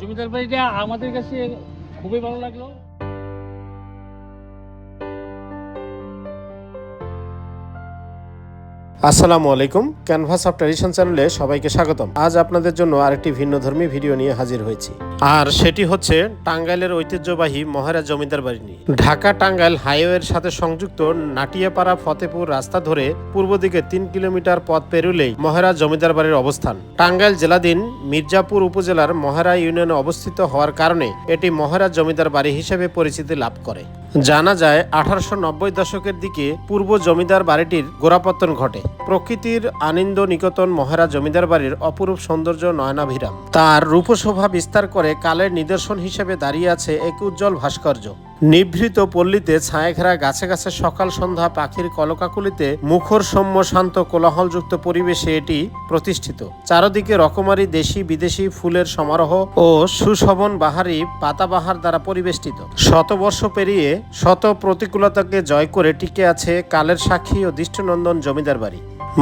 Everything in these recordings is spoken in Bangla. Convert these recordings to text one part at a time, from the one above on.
জমিদার বাড়িটা আমাদের কাছে খুবই ভালো লাগল। আসসালামু আলাইকুম ক্যানভাস অফ ট্র্যাডিশন চ্যানেলে সবাইকে স্বাগতম। আজ আপনাদের জন্য আরেকটি ভিন্ন ধর্মী ভিডিও নিয়ে হাজির হয়েছি। আর সেটি হচ্ছে টাঙ্গাইলের ঐতিহ্যবাহী মহারাজ জমিদার বাড়ি নিয়ে। ঢাকা টাঙ্গাইল হাইওয়ের সাথে সংযুক্ত নাটিয়াপাড়া ফতেপুর রাস্তা ধরে পূর্ব দিকে তিন কিলোমিটার পথ পেরুলেই মহারাজ জমিদার বাড়ির অবস্থান। টাঙ্গাইল জেলাধীন মির্জাপুর উপজেলার মহারা ইউনিয়নে অবস্থিত হওয়ার কারণে এটি মহারাজ জমিদার বাড়ি হিসেবে পরিচিতি লাভ করে। জানা যায়, আঠারোশো নব্বই দশকের দিকে পূর্ব জমিদার বাড়িটির গোড়াপত্তন ঘটে। প্রকৃতির আনন্দ নিকতন মহারা জমিদার বাড়ির অপরূপ সৌন্দর্য নয়নাভিরাম। তার রূপশোভা বিস্তার করে কালের নিদর্শন হিসেবে দাঁড়িয়ে আছে এক উজ্জ্বল ভাস্কর্য। নিভৃত পল্লীতে ছায়াঘেরা গাছে গাছে সকাল সন্ধ্যা পাখির কলকাকুলিতে মুখর সৌম্য শান্ত কোলাহলযুক্ত পরিবেশে এটি প্রতিষ্ঠিত। চারদিকে রকমারি দেশি বিদেশি ফুলের সমারোহ ও সুশোভন বাহারি পাতাবাহার দ্বারা পরিবেষ্টিত। শতবর্ষ পেরিয়ে শত প্রতিকূলতাকে জয় করে টিকে আছে কালের সাক্ষী ও দৃষ্টিনন্দন জমিদার বাড়ি।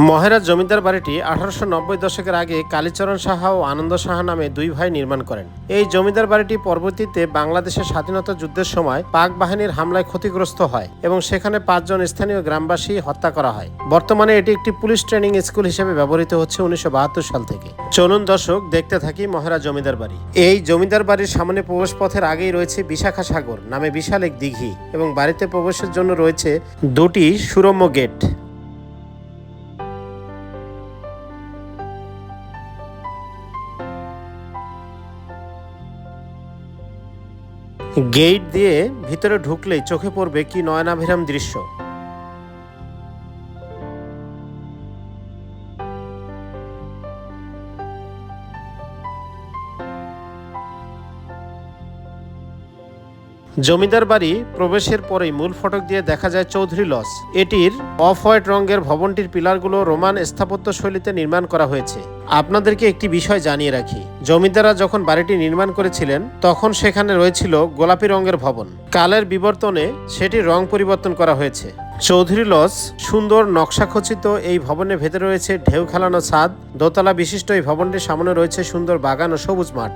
মহারাজ জমিদার বাড়িটি আঠারোশো নব্বই দশকের আগে কালীচরণ সাহা ও আনন্দ সাহা নামে দুই ভাই নির্মাণ করেন। এই জমিদার বাড়িটি পরবর্তীতে বাংলাদেশের স্বাধীনতা যুদ্ধের সময় পাক বাহিনীর হামলায় ক্ষতিগ্রস্ত হয় এবং সেখানে পাঁচজন স্থানীয় গ্রামবাসী হত্যা করা হয়। বর্তমানে এটি একটি পুলিশ ট্রেনিং স্কুল হিসেবে ব্যবহৃত হচ্ছে উনিশশো বাহাত্তর সাল থেকে। চলুন দর্শক, দেখতে থাকি মহারা জমিদার বাড়ি। এই জমিদার বাড়ির সামনে প্রবেশ পথের আগেই রয়েছে বিশাখা সাগর, নামে বিশাল এক দিঘি এবং বাড়িতে প্রবেশের জন্য রয়েছে দুটি সুরম্য গেট। গেট দিয়ে ভিতরে ঢুকলেই চোখে পড়বে কি নয়নাভিরাম দৃশ্য। জমিদার বাড়ি প্রবেশের পরেই মূল ফটক দিয়ে দেখা যায় চৌধুরী লজ। এটির অফ হোয়াইট রঙের ভবনটির পিলারগুলো রোমান স্থাপত্য শৈলীতে নির্মাণ করা হয়েছে। আপনাদেরকে একটি বিষয় জানিয়ে রাখি। জমিদাররা যখন বাড়িটি নির্মাণ করেছিলেন, তখন সেখানে রয়েছিল গোলাপি রঙের ভবন। কালের বিবর্তনে সেটি রং পরিবর্তন করা হয়েছে। চৌধুরী লজ সুন্দর নকশাখচিত এই ভবনের ভেতরে রয়েছে ঢেউ খেলানো ছাদ, দোতলা বিশিষ্ট এই ভবনটির সামনে রয়েছে সুন্দর বাগান ও সবুজ মাঠ।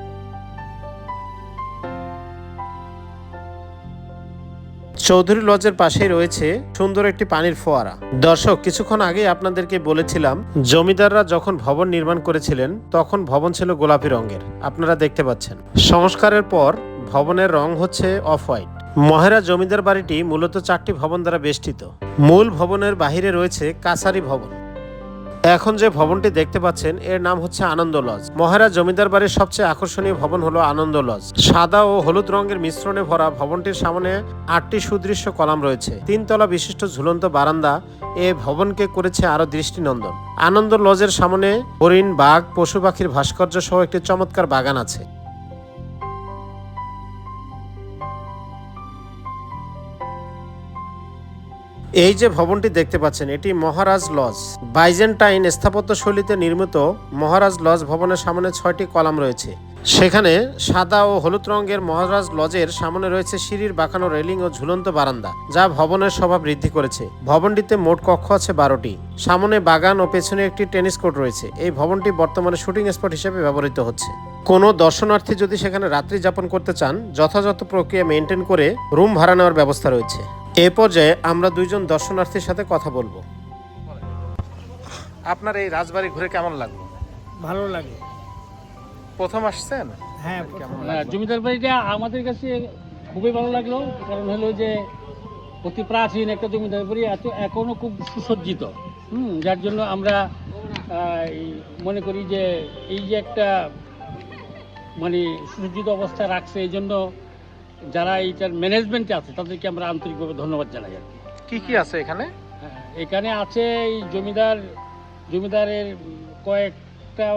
চৌধুরী লজের পাশেই রয়েছে সুন্দর একটি পানির ফোয়ারা। দর্শক, কিছুক্ষণ আগে আপনাদেরকে বলেছিলাম, জমিদাররা যখন ভবন নির্মাণ করেছিলেন, তখন ভবন ছিল গোলাপি রঙের। আপনারা দেখতে পাচ্ছেন। সংস্কারের পর ভবনের রং হচ্ছে অফ হোয়াইট মহেরা জমিদার বাড়িটি মূলত চারটি ভবন দ্বারা বেষ্টিত। মূল ভবনের বাহিরে রয়েছে কাছারি ভবন। এখন যে ভবনটি দেখতে পাচ্ছেন, এর নাম হচ্ছে আনন্দ লজ। মহারাজ জমিদার বাড়ির সবচেয়ে আকর্ষণীয় ভবন হলো আনন্দ লজ। সাদা ও হলুদ রঙের মিশ্রণে ভরা ভবনটির সামনে আটটি সুদৃশ্য কলাম রয়েছে। তিনতলা বিশিষ্ট ঝুলন্ত বারান্দা এ ভবনকে করেছে আরও দৃষ্টিনন্দন। আনন্দ লজের সামনে হরিণ, বাঘ, পশু পাখির ভাস্কর্য সহ একটি চমৎকার বাগান আছে। এই যে ভবনটি দেখতে পাচ্ছেন, এটি মহারাজ লজ। বাইজেন্টাইন স্থাপত্য শৈলীতে নির্মিত মহারাজ লজ ভবনের সামনে ছয়টি কলাম রয়েছে। সেখানে সাদা ও হলুদ রঙের মহারাজ লজের সামনে রয়েছে সিঁড়ির বাঁকানো রেলিং ও ঝুলন্ত বারান্দা, যা ভবনের শোভা বৃদ্ধি করেছে। ভবনটিতে মোট কক্ষ আছে বারোটি। সামনে বাগান ও পেছনে একটি টেনিস কোর্ট রয়েছে। এই ভবনটি বর্তমানে শুটিং স্পট হিসেবে ব্যবহৃত হচ্ছে। কোনো দর্শনার্থী যদি সেখানে রাত্রি যাপন করতে চান, যথাযথ প্রক্রিয়া মেনটেন করে রুম ভাড়া নেওয়ার ব্যবস্থা রয়েছে। এ পর্যায়ে আমরা দুইজন দর্শনার্থীর সাথে কথা বলব। আপনার এই রাজবাড়ি ঘুরে কেমন লাগল? ভালো লাগে। প্রথম আসছেন? হ্যাঁ না, জমিদার বাড়িটা আমাদের কাছে খুবই ভালো লাগল। কারণ হলো যে অতি প্রাচীন একটা জমিদার বাড়ি এত এখনও খুব সুসজ্জিত। হুম যার জন্য আমরা এই মনে করি যে এই যে একটা মানে সুসজ্জিত অবস্থা রাখছে এই জন্য যারা এইটার ম্যানেজমেন্টে আছে তাদেরকে আমরা আন্তরিকভাবে ধন্যবাদ জানাই আর কি। কি আছে এখানে? হ্যাঁ, এখানে আছে এই জমিদার জমিদারের কয়েকটা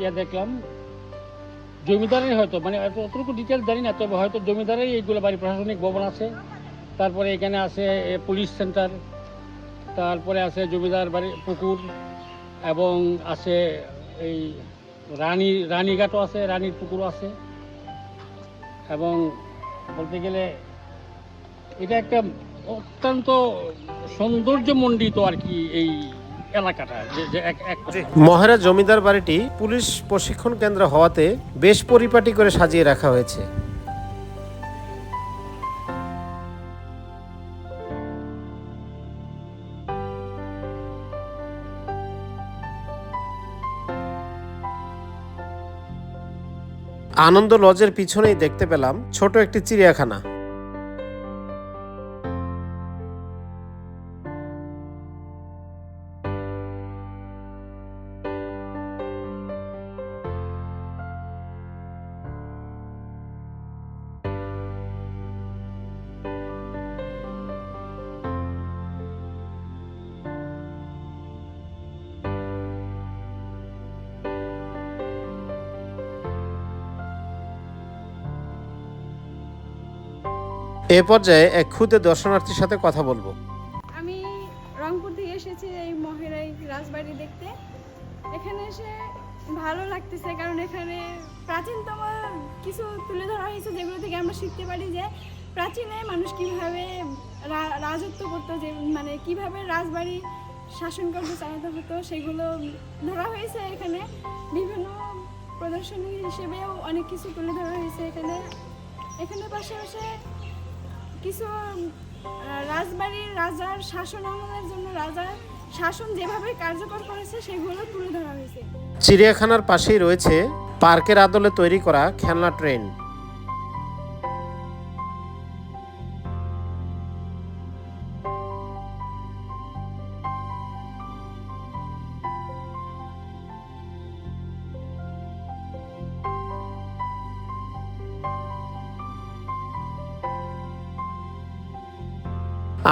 ইয়া দেখলাম। জমিদারের হয়তো মানে অতটুকু ডিটেলস জানি না তবে হয়তো জমিদারের এইগুলো বাড়ি প্রশাসনিক ভবন আছে। তারপরে এখানে আছে পুলিশ সেন্টার তারপরে আছে জমিদার বাড়ি পুকুর এবং আছে এই রানী রানীঘাটও আছে রানীর পুকুরও আছে। এবং বলতে গেলে এটা একটা অত্যন্ত সৌন্দর্যমণ্ডিত আর কি এই এলাকাটা যে যে এক এক মহেরা জমিদার বাড়িটি পুলিশ প্রশিক্ষণ কেন্দ্র হওয়াতে বেশ পরিপাটি করে সাজিয়ে রাখা হয়েছে। আনন্দ লজের পিছনেই দেখতে পেলাম ছোট একটি চিড়িয়াখানা। এ পর্যায়ে এক ক্ষুদে দর্শনার্থীর সাথে কথা বলব। আমি রংপুর থেকে এসেছি এই মহেরাই রাজবাড়ি দেখতে। এখানে এসে ভালো লাগতেছে কারণ এখানে প্রাচীনতম কিছু তুলে ধরা হয়েছে যেগুলো থেকে আমরা শিখতে পারি যে প্রাচীনে মানুষ কীভাবে রাজত্ব করতো, যে মানে কীভাবে রাজবাড়ি শাসন কার্য চালাতে হতো, সেগুলো ধরা হয়েছে এখানে। বিভিন্ন প্রদর্শনী হিসেবেও অনেক কিছু তুলে ধরা হয়েছে এখানে। এখানে পাশাপাশি কিছু রাজবাড়ির রাজার শাসন আমলের জন্য রাজার শাসন যেভাবে কার্যকর করেছে, সেগুলো তুলে ধরা হয়েছে। চিড়িয়াখানার পাশেই রয়েছে পার্কের আদলে তৈরি করা খেলনা ট্রেন।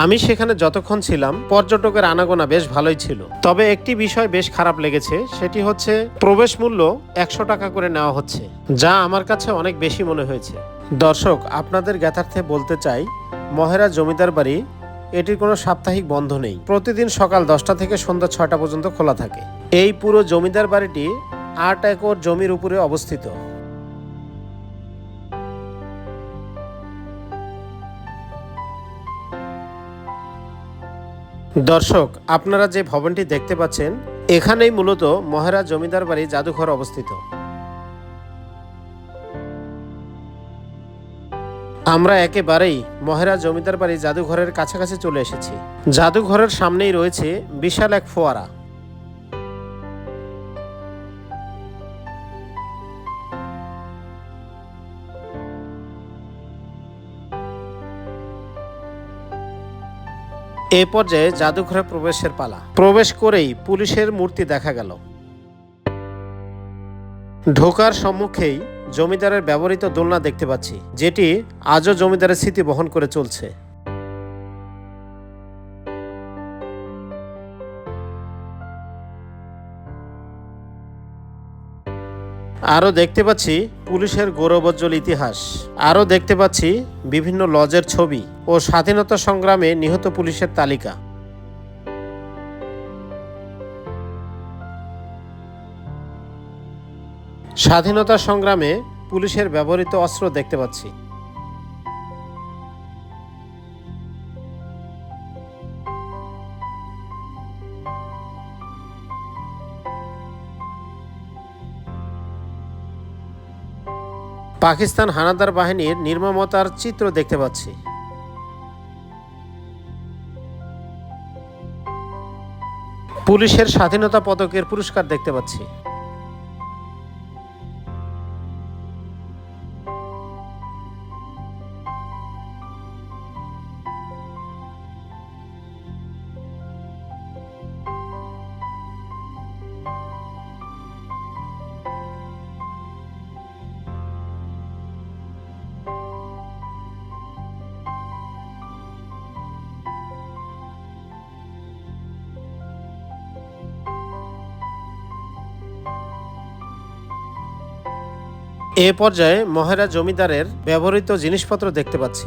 আমি সেখানে যতক্ষণ ছিলাম, পর্যটকের আনাগোনা বেশ ভালোই ছিল। তবে একটি বিষয় বেশ খারাপ লেগেছে, সেটি হচ্ছে প্রবেশ মূল্য একশো টাকা করে নেওয়া হচ্ছে, যা আমার কাছে অনেক বেশি মনে হয়েছে। দর্শক, আপনাদের জ্ঞাতার্থে বলতে চাই, মহেরা জমিদার বাড়ি, এটির কোনো সাপ্তাহিক বন্ধ নেই। প্রতিদিন সকাল দশটা থেকে সন্ধ্যা ছয়টা পর্যন্ত খোলা থাকে। এই পুরো জমিদার বাড়িটি আট একর জমির উপরে অবস্থিত। দর্শক, আপনারা যে ভবনটি দেখতে পাচ্ছেন, এখানেই মূলত মহারাজ জমিদার বাড়ি জাদুঘর অবস্থিত। আমরা একেবারেই মহারাজ জমিদার বাড়ি জাদুঘরের কাছাকাছি চলে এসেছি। জাদুঘরের সামনেই রয়েছে বিশাল এক ফোয়ারা। এ পর্যায়ে জাদুঘরে প্রবেশের পালা। প্রবেশ করেই পুলিশের মূর্তি দেখা গেল। ঢোকার সম্মুখেই জমিদারের ব্যবহৃত দোলনা দেখতে পাচ্ছি, যেটি আজও জমিদারের স্মৃতি বহন করে চলছে। আরও দেখতে পাচ্ছি পুলিশের গৌরবজ্জ্বল ইতিহাস। আরও দেখতে পাচ্ছি বিভিন্ন লজের ছবি ও স্বাধীনতা সংগ্রামে নিহত পুলিশের তালিকা। স্বাধীনতা সংগ্রামে পুলিশের ব্যবহৃত অস্ত্র দেখতে পাচ্ছি। পাকিস্তান হানাদার বাহিনীর নির্মমতার চিত্র দেখতে পাচ্ছি। পুলিশের স্বাধীনতা পদকের পুরস্কার দেখতে পাচ্ছি। এ পর্যায়ে মহেরা জমিদারের ব্যবহৃত জিনিসপত্র দেখতে পাচ্ছি।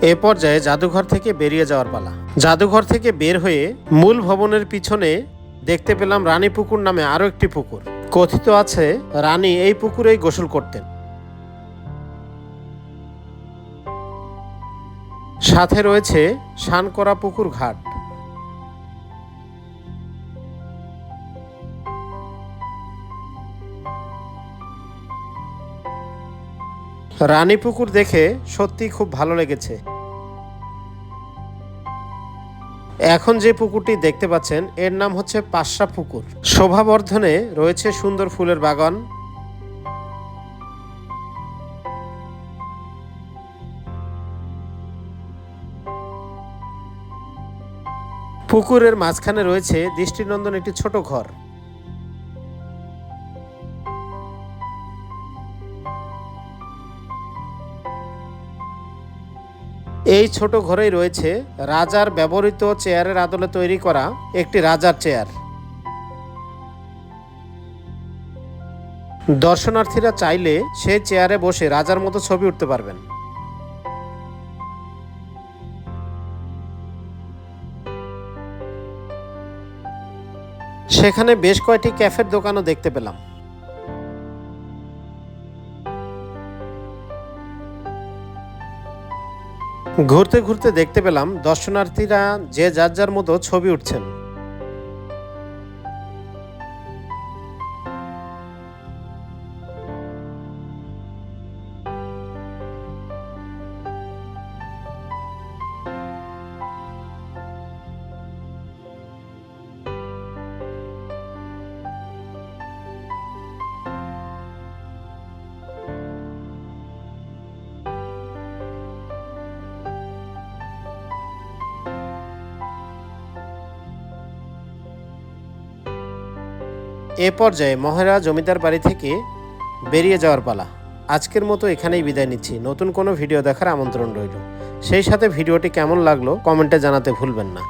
এ পর্যায়ে জাদুঘর থেকে বেরিয়ে যাওয়ার পালা। জাদুঘর থেকে বের হয়ে মূল ভবনের পিছনে দেখতে পেলাম রানী পুকুর নামে আরও একটি পুকুর। কথিত আছে, রানী এই পুকুরেই গোসল করতেন। সাথে রয়েছে সান করা পুকুর ঘাট। রানী পুকুর দেখে সত্যি খুব ভালো লেগেছে। এখন যে পুকুরটি দেখতে পাচ্ছেন, এর নাম হচ্ছে পাশা পুকুর। শোভাবর্ধনে রয়েছে সুন্দর ফুলের বাগান। পুকুরের মাঝখানে রয়েছে দৃষ্টিনন্দন একটি ছোট ঘর। এই ছোট ঘরেই রয়েছে রাজার ব্যবহৃত চেয়ারের আদলে তৈরি করা একটি রাজার চেয়ার। দর্শনার্থীরা চাইলে সেই চেয়ারে বসে রাজার মতো ছবি উঠতে পারবেন। সেখানে বেশ কয়েকটি ক্যাফের দোকানও দেখতে পেলাম। ঘুরতে ঘুরতে দেখতে পেলাম দর্শনার্থীরা যে যার যার মতো ছবি উঠছেন। এ পর্যায়ে মহারা জমিদার বাড়ি থেকে বেরিয়ে যাওয়ার পালা। আজকের মতো এখানেই বিদায় নিচ্ছি। নতুন কোনো ভিডিও দেখার আমন্ত্রণ রইল। সেই সাথে ভিডিওটি কেমন লাগল কমেন্টে জানাতে ভুলবেন না।